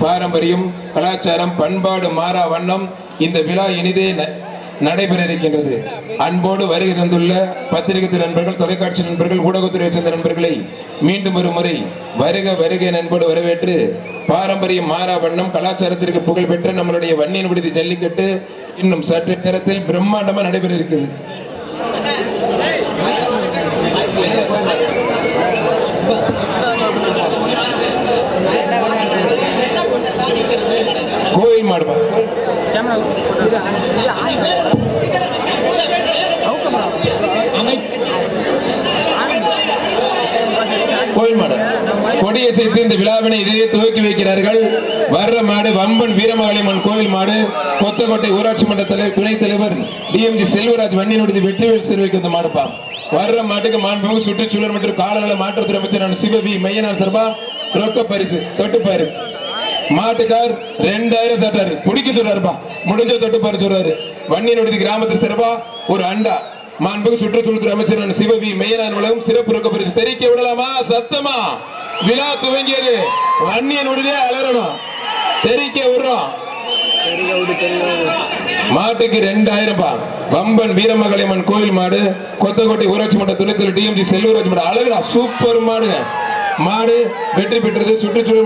பாரம்பரியம் கலாச்சாரம் பண்பாடு மாறா வண்ணம் இந்த விழா இனிதே ந- நடைபெற இருக்கின்றது அன்போடு வருகை தந்துள்ள பத்திரிகை நண்பர்கள் தொலைக்காட்சி நண்பர்கள் ஊடகத்துறை சேர்ந்த நண்பர்களை மீண்டும் ஒரு முறை வருக வருகை நண்போடு வரவேற்று பாரம்பரியம் மாறா வண்ணம் கலாச்சாரத்திற்கு புகழ்பெற்ற நம்மளுடைய வன்னியன் விடுதி ஜல்லிக்கட்டு இன்னும் சற்று நேரத்தில் பிரம்மாண்டமாக நடைபெற இருக்கிறது கோயில் மாடுபா கோயில் மாடு. கொடியை சேர்த்து இந்த விழாவினை இதே துவக்கி வைக்கிறார்கள். வர்ற மாடு வம்பன் வீரமகாளியம்மன் கோயில் மாடு கொத்தக்கோட்டை ஊராட்சி மன்ற தலைவர் துணைத் தலைவர் டிஎம்ஜி செல்வராஜ் வன்னியனுடைய வெற்றிவேல் சிறுவைக்கு இந்த மாடுப்பா. வர்ற மாட்டுக்கு மாண்புமிகு சுற்றுச்சூழல் மற்றும் காலநல மாற்றுத்துறை அமைச்சர் சிவவி மையனார் சர்பா ரொக்க பரிசு தொட்டுப்பாரு. மாட்டுக்கார் ரெண்டாயிரம் சாப்பிட்டாரு. குடிக்க சொல்றாருப்பா. முடிஞ்ச தொட்டு பாரு சொல்றாரு. வன்னியனுடைய கிராமத்தில் சிறப்பா? ஒரு அண்டா. மாண்புமிகு சுற்றுச்சூழல் அமைச்சர் சிவபி மையனார் உலகம் சிறப்பு ரொக்க பரிசு. தெரிவிக்க விடலாமா? சத்தமா? விழா துவங்கியது. வன்னியனுடைய அலறணும். தெரிக்க விடுறோம். மாட்டுக்கு ரெண்டாயிரம் பா வம்பன் வீரமகளியம்மன் கோயில் மாடு கொத்தக்கோட்டை ஊராட்சி மன்ற துணைத்தலைவர் டிஎம்ஜி செல்லூராட்சி மன்ற அழகுடா. சூப்பர் மாடுங்க. மாடு வெற்றி பெற்றது. சுற்றுச்சூழல்